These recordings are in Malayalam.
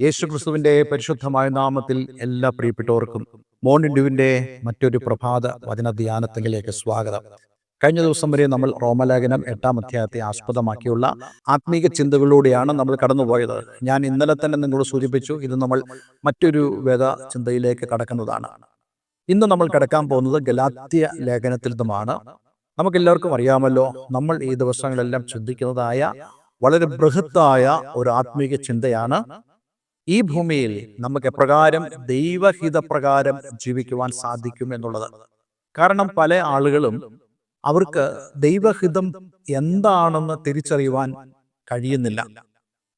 യേശു ക്രിസ്തുവിന്റെ പരിശുദ്ധമായ നാമത്തിൽ എല്ലാ പ്രിയപ്പെട്ടവർക്കും മോണിൻഡുവിന്റെ മറ്റൊരു പ്രഭാത വചന ധ്യാനത്തിലേക്ക് സ്വാഗതം. കഴിഞ്ഞ ദിവസം വരെ നമ്മൾ റോമലേഖനം എട്ടാം അധ്യായത്തെ ആസ്പദമാക്കിയുള്ള ആത്മീക ചിന്തകളിലൂടെയാണ് നമ്മൾ കടന്നുപോയത്. ഞാൻ ഇന്നലെ തന്നെ നിങ്ങളോട് സൂചിപ്പിച്ചു ഇത് നമ്മൾ മറ്റൊരു വേദ ചിന്തയിലേക്ക് കടക്കുന്നതാണ്. ഇന്ന് നമ്മൾ കടക്കാൻ പോകുന്നത് ഗലാത്യ ലേഖനത്തിൽ നിന്നുമാണ് നമുക്കെല്ലാവർക്കും അറിയാമല്ലോ നമ്മൾ ഈ ദിവസങ്ങളെല്ലാം ചിന്തിക്കുന്നതായ വളരെ ബൃഹത്തായ ഒരു ആത്മീക ചിന്തയാണ് ഈ ഭൂമിയിൽ നമുക്ക് എപ്രകാരം ദൈവഹിതപ്രകാരം ജീവിക്കുവാൻ സാധിക്കും എന്നുള്ളത്. കാരണം പല ആളുകളും അവർക്ക് ദൈവഹിതം എന്താണെന്ന് തിരിച്ചറിയുവാൻ കഴിയുന്നില്ല.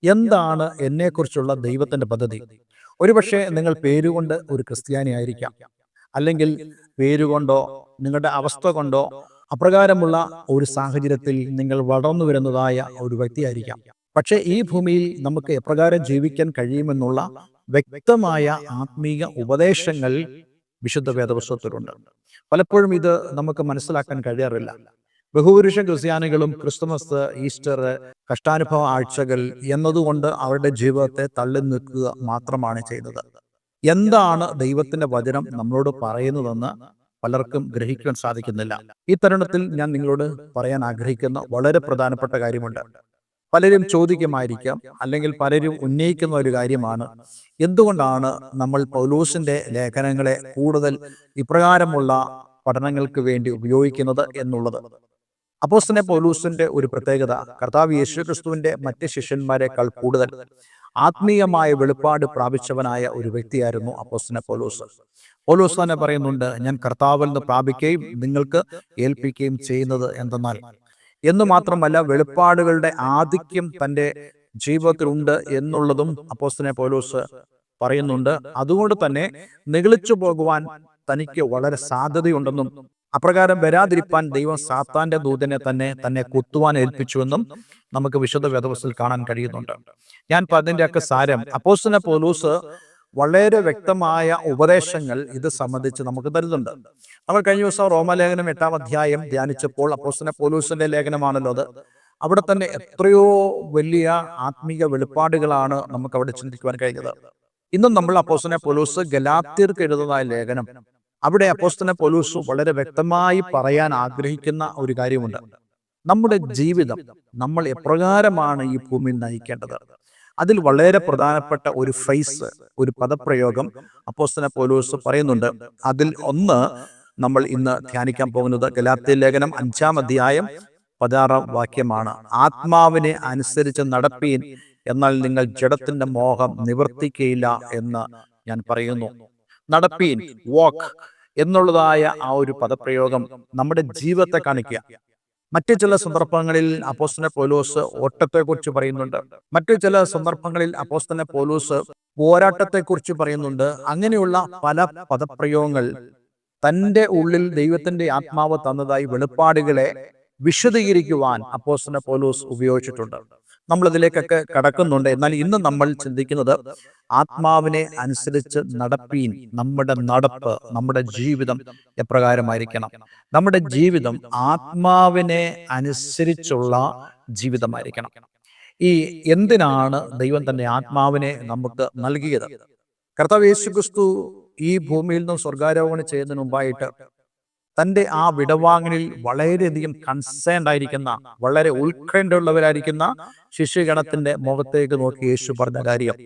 എന്താണ് എന്നെക്കുറിച്ചുള്ള ദൈവത്തിന്റെ പദ്ധതി? ഒരുപക്ഷെ നിങ്ങൾ പേരുകൊണ്ട് ഒരു ക്രിസ്ത്യാനി ആയിരിക്കാം. അല്ലെങ്കിൽ പേരുകൊണ്ടോ നിങ്ങളുടെ അവസ്ഥ കൊണ്ടോ അപ്രകാരമുള്ള ഒരു സാഹചര്യത്തിൽ നിങ്ങൾ വളർന്നു വരുന്നതായ ഒരു വ്യക്തിയായിരിക്കാം പക്ഷേ ഈ ഭൂമിയിൽ നമുക്ക് എപ്രകാരം ജീവിക്കാൻ കഴിയുമെന്നുള്ള വ്യക്തമായ ആത്മീയ ഉപദേശങ്ങൾ വിശുദ്ധ വേദപുസ്തകത്തിലുണ്ട്. പലപ്പോഴും ഇത് നമുക്ക് മനസ്സിലാക്കാൻ കഴിയാറില്ല. ബഹുപുരുഷൻ ക്രിസ്ത്യാനികളും ക്രിസ്തുമസ് ഈസ്റ്റർ കഷ്ടാനുഭവ ആഴ്ചകൾ എന്നതുകൊണ്ട് അവരുടെ ജീവിതത്തെ തള്ളി നിൽക്കുക മാത്രമാണ് ചെയ്തത്. എന്താണ് ദൈവത്തിന്റെ വചനം നമ്മളോട് പറയുന്നതെന്ന് പലർക്കും ഗ്രഹിക്കാൻ സാധിക്കുന്നില്ല. ഈ തരുണത്തിൽ ഞാൻ നിങ്ങളോട് പറയാൻ ആഗ്രഹിക്കുന്ന വളരെ പ്രധാനപ്പെട്ട കാര്യമുണ്ട്. പലരും ചോദിക്കുമായിരിക്കാം അല്ലെങ്കിൽ പലരും ഉന്നയിക്കുന്ന ഒരു കാര്യമാണ്. എന്തുകൊണ്ടാണ് നമ്മൾ പൗലൂസിന്റെ ലേഖനങ്ങളെ കൂടുതൽ ഇപ്രകാരമുള്ള പഠനങ്ങൾക്ക് വേണ്ടി ഉപയോഗിക്കുന്നത് എന്നുള്ളത്? അപ്പോസ്തനെ പൗലൂസിന്റെ ഒരു പ്രത്യേകത കർത്താവ് യേശു ക്രിസ്തുവിന്റെ മറ്റ് ശിഷ്യന്മാരെക്കാൾ കൂടുതൽ ആത്മീയമായ വെളിപ്പാട് പ്രാപിച്ചവനായ ഒരു വ്യക്തിയായിരുന്നു അപ്പോസ്തനെ പൗലൂസ്. പൗലൂസ് തന്നെ പറയുന്നുണ്ട് ഞാൻ കർത്താവിൽ നിന്ന് പ്രാപിക്കുകയും നിങ്ങൾക്ക് ഏൽപ്പിക്കുകയും ചെയ്യുന്നത് എന്തെന്നാൽ എന്ന് മാത്രമല്ല വെളിപ്പാടുകളുടെ ആധിക്യം തന്റെ ജീവിതത്തിലുണ്ട് എന്നുള്ളതും അപ്പോസ്തനെ പോലൂസ് പറയുന്നുണ്ട്. അതുകൊണ്ട് തന്നെ നിഗളിച്ചു പോകുവാൻ തനിക്ക് വളരെ സാധ്യതയുണ്ടെന്നും അപ്രകാരം വരാതിരിപ്പാൻ ദൈവം സാത്താന്റെ ദൂതനെ തന്നെ തന്നെ കുത്തുവാൻ ഏൽപ്പിച്ചുവെന്നും നമുക്ക് വിശുദ്ധ വേദവസ്ഥയിൽ കാണാൻ കഴിയുന്നുണ്ട്. ഞാൻ അതിന്റെ ഒക്കെ സാരം അപ്പോസ്തനെ പൗലൂസ് വളരെ വ്യക്തമായ ഉപദേശങ്ങൾ ഇത് സംബന്ധിച്ച് നമുക്ക് തരുന്നുണ്ട്. നമ്മൾ കഴിഞ്ഞ ദിവസം റോമലേഖനം എട്ടാം അധ്യായം ധ്യാനിച്ചപ്പോൾ അപ്പോസിനെ പോലൂസിന്റെ ലേഖനമാണല്ലോ അത്. അവിടെ തന്നെ എത്രയോ വലിയ ആത്മീക വെളിപ്പാടുകളാണ് നമുക്ക് അവിടെ ചിന്തിക്കുവാൻ കഴിഞ്ഞത്. ഇന്നും നമ്മൾ അപ്പോസിനെ പോലൂസ് ഗലാത്യർക്ക് എഴുതുന്നതായ ലേഖനം. അവിടെ അപ്പോസ്തനെ പോലൂസ് വളരെ വ്യക്തമായി പറയാൻ ആഗ്രഹിക്കുന്ന ഒരു കാര്യമുണ്ട്. നമ്മുടെ ജീവിതം നമ്മൾ എപ്രകാരമാണ് ഈ ഭൂമിയിൽ നയിക്കേണ്ടത്? അതിൽ വളരെ പ്രധാനപ്പെട്ട ഒരു ഫ്രൈസ് ഒരു പദപ്രയോഗം അപ്പോസ്തന പോലൂസ് പറയുന്നുണ്ട്. അതിൽ ഒന്ന് നമ്മൾ ഇന്ന് ധ്യാനിക്കാൻ പോകുന്നത് ഗലാത്തി ലേഖനം അഞ്ചാം അധ്യായം പതിനാറാം വാക്യമാണ്. ആത്മാവിനെ അനുസരിച്ച് നടപ്പീൻ എന്നാൽ നിങ്ങൾ ജഡത്തിന്റെ മോഹം നിവർത്തിക്കയില്ല എന്ന് ഞാൻ പറയുന്നു. നടപ്പീൻ വാക്ക് എന്നുള്ളതായ ആ ഒരു പദപ്രയോഗം നമ്മുടെ ജീവിതത്തെ കാണിക്കുക. മറ്റു ചില സന്ദർഭങ്ങളിൽ അപ്പോസ്തന പോലൂസ് ഓട്ടത്തെക്കുറിച്ച് പറയുന്നുണ്ട്. മറ്റു ചില സന്ദർഭങ്ങളിൽ അപ്പോസ്തന പോലൂസ് പോരാട്ടത്തെക്കുറിച്ച് പറയുന്നുണ്ട്. അങ്ങനെയുള്ള പല പദപ്രയോഗങ്ങൾ തന്റെ ഉള്ളിൽ ദൈവത്തിന്റെ ആത്മാവ് തന്നതായി വെളിപ്പാടുകളെ വിശദീകരിക്കുവാൻ അപ്പോസ്തന പോലൂസ് ഉപയോഗിച്ചിട്ടുണ്ട്. നമ്മൾ ഇതിലേക്കൊക്കെ കടക്കുന്നുണ്ട്. എന്നാൽ ഇന്ന് നമ്മൾ ചിന്തിക്കുന്നത് ആത്മാവിനെ അനുസരിച്ച് നടപ്പീൻ നമ്മുടെ നടപ്പ് നമ്മുടെ ജീവിതം എപ്രകാരമായിരിക്കണം. നമ്മുടെ ജീവിതം ആത്മാവിനെ അനുസരിച്ചുള്ള ജീവിതമായിരിക്കണം. ഈ എന്തിനാണ് ദൈവം തന്നെ ആത്മാവിനെ നമുക്ക് നൽകിയത്? കർത്താവ് യേശു ക്രിസ്തു ഈ ഭൂമിയിൽ നിന്നും സ്വർഗാരോഹണം ചെയ്യുന്നതിന് മുമ്പായിട്ട് തന്റെ ആ വിടവാങ്ങലിൽ വളരെയധികം കൺസേൺഡ് ആയിരിക്കുന്ന വളരെ ഉത്കണ്ഠയുള്ളവരായിരിക്കുന്ന ശിശുഗണത്തിന്റെ മുഖത്തേക്ക് നോക്കി യേശു പറഞ്ഞ കാര്യം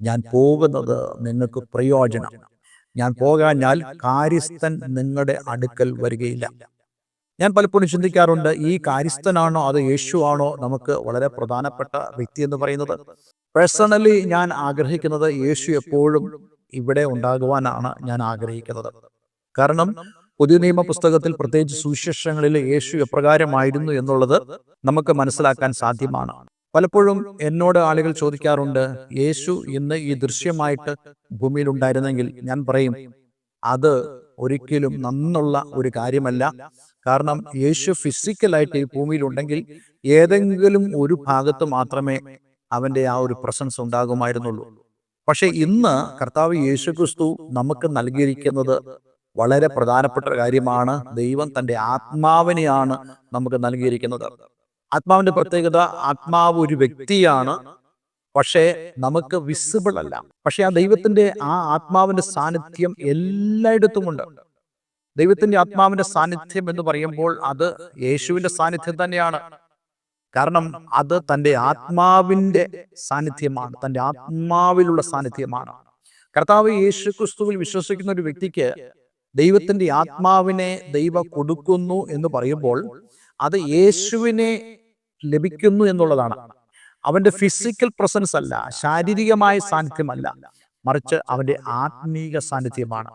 ഞാൻ പോകുന്നത് നിങ്ങൾക്ക് പ്രയോജനം. ഞാൻ പോകാഞ്ഞാൽ കാര്യസ്ഥൻ നിങ്ങളുടെ അടുക്കൽ വരികയില്ല. ഞാൻ പലപ്പോഴും ചിന്തിക്കാറുണ്ട് ഈ കാര്യസ്ഥനാണോ അത് യേശു ആണോ നമുക്ക് വളരെ പ്രധാനപ്പെട്ട വ്യക്തി എന്ന് പറയുന്നത്? പേഴ്സണലി ഞാൻ ആഗ്രഹിക്കുന്നത് യേശു എപ്പോഴും ഇവിടെ ഉണ്ടാകുവാനാണ് ഞാൻ ആഗ്രഹിക്കുന്നത്. കാരണം പുതിയ നിയമ പുസ്തകത്തിൽ പ്രത്യേകിച്ച് സുവിശേഷങ്ങളിൽ യേശു എപ്രകാരമായിരുന്നു എന്നുള്ളത് നമുക്ക് മനസ്സിലാക്കാൻ സാധ്യമാണ്. പലപ്പോഴും എന്നോട് ആളുകൾ ചോദിക്കാറുണ്ട് യേശു ഇന്ന് ഈ ദൃശ്യമായിട്ട് ഭൂമിയിൽ ഉണ്ടായിരുന്നെങ്കിൽ ഞാൻ പറയും അത് ഒരിക്കലും നന്നുള്ള ഒരു കാര്യമല്ല. കാരണം യേശു ഫിസിക്കലായിട്ട് ഈ ഭൂമിയിൽ ഉണ്ടെങ്കിൽ ഏതെങ്കിലും ഒരു ഭാഗത്ത് മാത്രമേ അവന്റെ ആ ഒരു പ്രസൻസ് ഉണ്ടാകുമായിരുന്നുള്ളൂ. പക്ഷെ ഇന്ന് കർത്താവ് യേശു ക്രിസ്തു നമുക്ക് നൽകിയിരിക്കുന്നത് വളരെ പ്രധാനപ്പെട്ട കാര്യമാണ് ദൈവം തന്റെ ആത്മാവിനെയാണ് നമുക്ക് നൽകിയിരിക്കുന്നത്. ആത്മാവിന്റെ പ്രത്യേകത ആത്മാവ് ഒരു വ്യക്തിയാണ് പക്ഷേ നമുക്ക് വിസിബിൾ അല്ല. പക്ഷേ ആ ദൈവത്തിന്റെ ആ ആത്മാവിന്റെ സാന്നിധ്യം എല്ലായിടത്തുമുണ്ട്. ദൈവത്തിന്റെ ആത്മാവിന്റെ സാന്നിധ്യം എന്ന് പറയുമ്പോൾ അത് യേശുവിന്റെ സാന്നിധ്യം തന്നെയാണ്. കാരണം അത് തന്റെ ആത്മാവിന്റെ സാന്നിധ്യമാണ് തന്റെ ആത്മാവിലുള്ള സാന്നിധ്യമാണ്. കർത്താവ് യേശു ക്രിസ്തുവിൽ വിശ്വസിക്കുന്ന ഒരു വ്യക്തിക്ക് ദൈവത്തിന്റെ ആത്മാവിനെ ദൈവം കൊടുക്കുന്നു എന്ന് പറയുമ്പോൾ അത് യേശുവിനെ ലഭിക്കുന്നു എന്നുള്ളതാണ്. അവന്റെ ഫിസിക്കൽ പ്രസൻസ് അല്ല ശാരീരികമായ സാന്നിധ്യമല്ല മറിച്ച് അവന്റെ ആത്മീക സാന്നിധ്യമാണ്.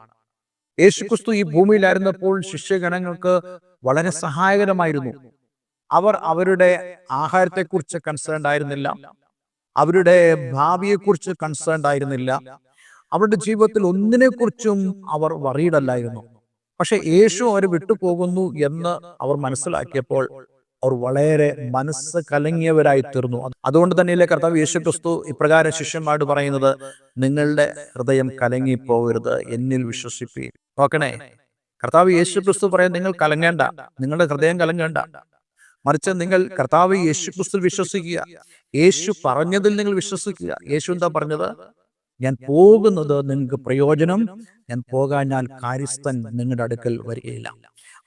യേശുക്രിസ്തു ഈ ഭൂമിയിലായിരുന്നപ്പോൾ ശിഷ്യഗണങ്ങൾക്ക് വളരെ സഹായകരമായിരുന്നു. അവർ അവരുടെ ആഹാരത്തെക്കുറിച്ച് കൺസേൺ ആയിരുന്നില്ല. അവരുടെ ഭാവിയെക്കുറിച്ച് കൺസേൺ ആയിരുന്നില്ല. അവരുടെ ജീവിതത്തിൽ ഒന്നിനെക്കുറിച്ചും അവർ വറീഡല്ലായിരുന്നു. പക്ഷെ യേശു അവർ വിട്ടുപോകുന്നു എന്ന് അവർ മനസ്സിലാക്കിയപ്പോൾ അവർ വളരെ മനസ്സ് കലങ്ങിയവരായി തീർന്നു. അതുകൊണ്ട് തന്നെയല്ലേ കർത്താവ് യേശു ക്രിസ്തു ഇപ്രകാരം ശിഷ്യന്മാരോട് പറയുന്നത് നിങ്ങളുടെ ഹൃദയം കലങ്ങിപ്പോകരുത് എന്നിൽ വിശ്വസിപ്പി നോക്കണേ കർത്താവ് യേശു ക്രിസ്തു പറയാൻ നിങ്ങൾ കലങ്ങേണ്ട. നിങ്ങളുടെ ഹൃദയം കലങ്ങേണ്ട. മറിച്ച് നിങ്ങൾ കർത്താവ് യേശു ക്രിസ്തു വിശ്വസിക്കുക. യേശു പറഞ്ഞതിൽ നിങ്ങൾ വിശ്വസിക്കുക. യേശു എന്താ പറഞ്ഞത്? ഞാൻ പോകുന്നത് നിങ്ങൾക്ക് പ്രയോജനം. ഞാൻ പോകാൻ ഞാൻ കാര്യസ്ഥൻ നിങ്ങളുടെ അടുക്കൽ വരികയില്ല.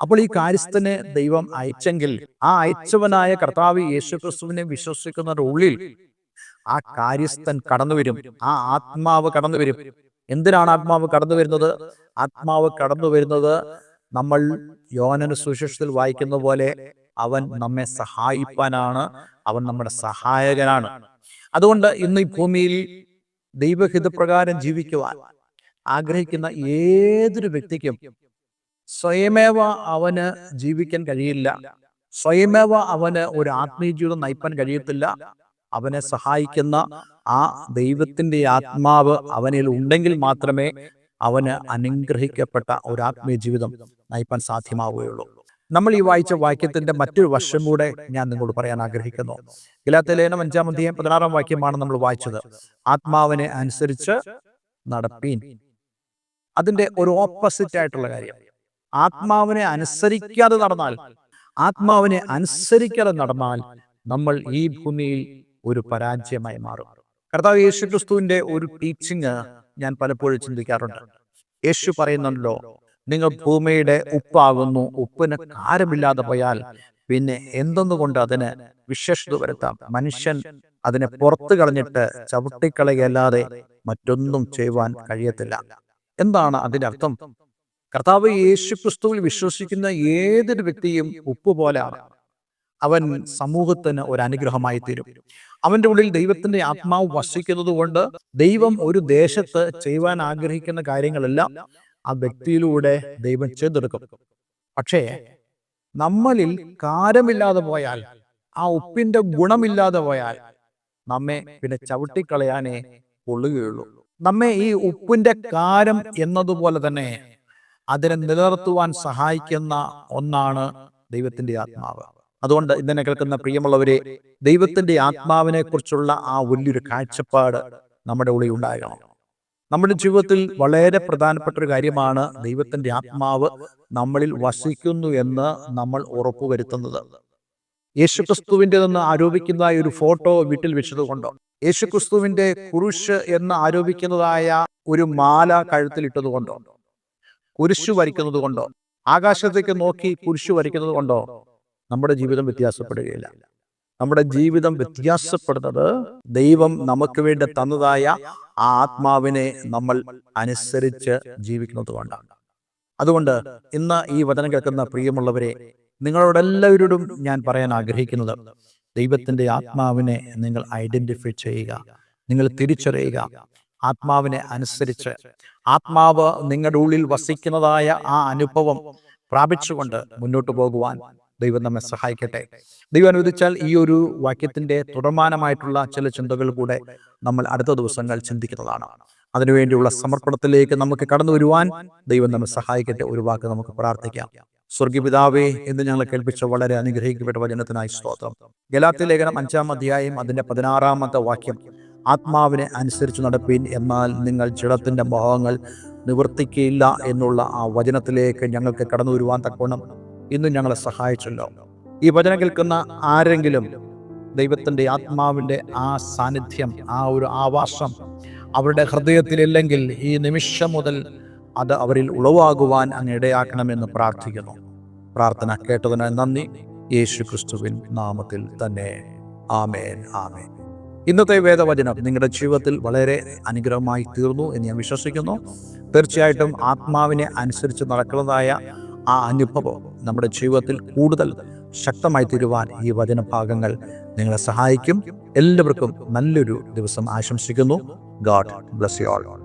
അപ്പോൾ ഈ കാര്യസ്ഥനെ ദൈവം അയച്ചെങ്കിൽ ആ അയച്ചവനായ കർത്താവ് യേശു ക്രിസ്തുവിനെ വിശ്വസിക്കുന്നവരുടെ ഉള്ളിൽ ആ കാര്യസ്ഥൻ കടന്നു വരും ആ ആത്മാവ് കടന്നു വരും എന്തിനാണ് ആത്മാവ് കടന്നു വരുന്നത് ആത്മാവ് കടന്നു വരുന്നത് നമ്മൾ യോനന് സുശേഷത്തിൽ വായിക്കുന്ന പോലെ അവൻ നമ്മെ സഹായിപ്പാനാണ്. അവൻ നമ്മുടെ സഹായകനാണ്. അതുകൊണ്ട് ഇന്ന് ഈ ഭൂമിയിൽ ദൈവഹിതപ്രകാരം ജീവിക്കുവാൻ ആഗ്രഹിക്കുന്ന ഏതൊരു വ്യക്തിക്കും സ്വയമേവ അവന് ജീവിക്കാൻ കഴിയില്ല. സ്വയമേവ അവന് ഒരു ആത്മീയ ജീവിതം നയിപ്പാൻ കഴിയത്തില്ല. അവനെ സഹായിക്കുന്ന ആ ദൈവത്തിന്റെ ആത്മാവ് അവനിൽ ഉണ്ടെങ്കിൽ മാത്രമേ അവന് അനുഗ്രഹിക്കപ്പെട്ട ഒരു ആത്മീയ ജീവിതം നയിപ്പാൻ സാധ്യമാവുകയുള്ളൂ. നമ്മൾ ഈ വായിച്ച വാക്യത്തിന്റെ മറ്റൊരു വശം കൂടെ ഞാൻ നിങ്ങളോട് പറയാൻ ആഗ്രഹിക്കുന്നു. ഗലാത്തലേനം അഞ്ചാം അധ്യായം പതിനാറാം വാക്യമാണ് നമ്മൾ വായിച്ചത്. ആത്മാവിനെ അനുസരിച്ച് നടപ്പീൻ. അതിന്റെ ഒരു ഓപ്പോസിറ്റ് ആയിട്ടുള്ള കാര്യം. ആത്മാവിനെ അനുസരിക്കാതെ നടന്നാൽ ആത്മാവിനെ അനുസരിക്കാതെ നടന്നാൽ നമ്മൾ ഈ ഭൂമിയിൽ ഒരു പരാജയമായി മാറും. കർത്താവ് യേശു ക്രിസ്തുവിന്റെ ഒരു ടീച്ചിങ് ഞാൻ പലപ്പോഴും ചിന്തിക്കാറുണ്ട്. യേശു പറയുന്നുണ്ടല്ലോ നിങ്ങൾ ഭൂമിയുടെ ഉപ്പാകുന്നു ഉപ്പിന് കാരമില്ലാതെ പോയാൽ പിന്നെ എന്തെന്നുകൊണ്ട് അതിന് വിശേഷത വരുത്താം? മനുഷ്യൻ അതിനെ പുറത്തു കളഞ്ഞിട്ട് ചവിട്ടിക്കളയല്ലാതെ മറ്റൊന്നും ചെയ്യുവാൻ കഴിയത്തില്ല. എന്താണ് അതിന്റെ അർത്ഥം? കർത്താവ് യേശു ക്രിസ്തുവിൽ വിശ്വസിക്കുന്ന ഏതൊരു വ്യക്തിയും ഉപ്പ് പോലെയാണ് അവൻ സമൂഹത്തിന് ഒരു അനുഗ്രഹമായി തീരും. അവന്റെ ഉള്ളിൽ ദൈവത്തിന്റെ ആത്മാവ് വസിക്കുന്നത് കൊണ്ട് ദൈവം ഒരു ദേശത്ത് ചെയ്യുവാൻ ആഗ്രഹിക്കുന്ന കാര്യങ്ങളെല്ലാം ആ വ്യക്തിയിലൂടെ ദൈവം ചെയ്തെടുക്കും. പക്ഷേ നമ്മളിൽ കാരമില്ലാതെ പോയാൽ ആ ഉപ്പിന്റെ ഗുണമില്ലാതെ പോയാൽ നമ്മെ പിന്നെ ചവിട്ടിക്കളയാനേ കൊള്ളുകയുള്ളൂ. നമ്മെ ഈ ഉപ്പിന്റെ കാരം എന്നതുപോലെ തന്നെ അതിനെ നിലനിർത്തുവാൻ സഹായിക്കുന്ന ഒന്നാണ് ദൈവത്തിന്റെ ആത്മാവ്. അതുകൊണ്ട് ഇന്നെ കേൾക്കുന്ന പ്രിയമുള്ളവരെ ദൈവത്തിന്റെ ആത്മാവിനെ കുറിച്ചുള്ള ആ വലിയൊരു കാഴ്ചപ്പാട് നമ്മുടെ ഉള്ളിൽ ഉണ്ടാകണം. നമ്മുടെ ജീവിതത്തിൽ വളരെ പ്രധാനപ്പെട്ട ഒരു കാര്യമാണ് ദൈവത്തിന്റെ ആത്മാവ് നമ്മളിൽ വസിക്കുന്നു എന്ന് നമ്മൾ ഉറപ്പുവരുത്തുന്നത് യേശുക്രിസ്തുവിന്റെ നിന്ന് ആരോപിക്കുന്നതായ ഒരു ഫോട്ടോ വീട്ടിൽ വെച്ചതുകൊണ്ടോ യേശുക്രിസ്തുവിന്റെ കുരിശ് എന്ന് ആരോപിക്കുന്നതായ ഒരു മാല കഴുത്തിലിട്ടതുകൊണ്ടോ കുരിശു വരയ്ക്കുന്നത് കൊണ്ടോ? ആകാശത്തേക്ക് നോക്കി കുരിശ് വരയ്ക്കുന്നത് കൊണ്ടോ? നമ്മുടെ ജീവിതം വ്യത്യാസപ്പെടുകയില്ല. നമ്മുടെ ജീവിതം വ്യത്യാസപ്പെടുന്നത് ദൈവം നമുക്ക് വേണ്ടി തന്നതായ ആത്മാവിനെ നമ്മൾ അനുസരിച്ച് ജീവിക്കുന്നത് കൊണ്ടാണ്. അതുകൊണ്ട് ഇന്ന് ഈ വചനം കേൾക്കുന്ന പ്രിയമുള്ളവരെ നിങ്ങളോടെല്ലാവരോടും ഞാൻ പറയാൻ ആഗ്രഹിക്കുന്നത് ദൈവത്തിന്റെ ആത്മാവിനെ നിങ്ങൾ ഐഡന്റിഫൈ ചെയ്യുക നിങ്ങൾ തിരിച്ചറിയുക ആത്മാവിനെ അനുസരിച്ച്. ആത്മാവ് നിങ്ങളുടെ ഉള്ളിൽ വസിക്കുന്നതായ ആ അനുഭവം പ്രാപിച്ചുകൊണ്ട് മുന്നോട്ട് പോകുവാൻ ദൈവം നമ്മെ സഹായിക്കട്ടെ. ദൈവം അനുവദിച്ചാൽ ഈ ഒരു വാക്യത്തിന്റെ തുടർമാനമായിട്ടുള്ള ചില ചിന്തകൾ കൂടെ നമ്മൾ അടുത്ത ദിവസങ്ങൾ ചിന്തിക്കുന്നതാണ്. അതിനുവേണ്ടിയുള്ള സമർപ്പണത്തിലേക്ക് നമുക്ക് കടന്നു വരുവാൻ ദൈവം നമ്മെ സഹായിക്കട്ടെ. ഒരു വാക്ക് നമുക്ക് പ്രാർത്ഥിക്കാം. സ്വർഗീപിതാവേ എന്ന് ഞങ്ങൾ കേൾപ്പിച്ച വളരെ അനുഗ്രഹിക്കപ്പെട്ട വചനത്തിനായി സ്തോത്രം. ഗലാത്തി ലേഖനം അഞ്ചാം അധ്യായം അതിന്റെ പതിനാറാമത്തെ വാക്യം. ആത്മാവിനെ അനുസരിച്ച് നടപ്പീൻ എന്നാൽ നിങ്ങൾ ജഡത്തിന്റെ മോഹങ്ങൾ നിവർത്തിക്കില്ല എന്നുള്ള ആ വചനത്തിലേക്ക് ഞങ്ങൾക്ക് കടന്നു വരുവാൻ തക്കോണം ഇന്നും ഞങ്ങളെ സഹായിച്ചല്ലോ ഈ വചനം കേൾക്കുന്ന ആരെങ്കിലും ദൈവത്തിന്റെ ആത്മാവിന്റെ ആ സാന്നിധ്യം ആ ഒരു ആവാസം അവരുടെ ഹൃദയത്തിലില്ലെങ്കിൽ ഈ നിമിഷം മുതൽ അത് അവരിൽ ഉളവാകുവാൻ അങ്ങ് ഇടയാക്കണമെന്ന് പ്രാർത്ഥിക്കുന്നു. പ്രാർത്ഥന കേട്ടതിന് നന്ദി. യേശു ക്രിസ്തുവിൻ നാമത്തിൽ തന്നെ. ആമേൻ. ആമേൻ. ഇന്നത്തെ വേദവചനം നിങ്ങളുടെ ജീവിതത്തിൽ വളരെ അനുഗ്രഹമായി തീർന്നു എന്ന് ഞാൻ വിശ്വസിക്കുന്നു. തീർച്ചയായിട്ടും ആത്മാവിനെ അനുസരിച്ച് നടക്കുന്നതായ ആ അനുഭവം നമ്മുടെ ജീവിതത്തിൽ കൂടുതൽ ശക്തമായി തീരുവാൻ ഈ വചനഭാഗങ്ങൾ നിങ്ങളെ സഹായിക്കും. എല്ലാവർക്കും നല്ലൊരു ദിവസം ആശംസിക്കുന്നു. God bless you all.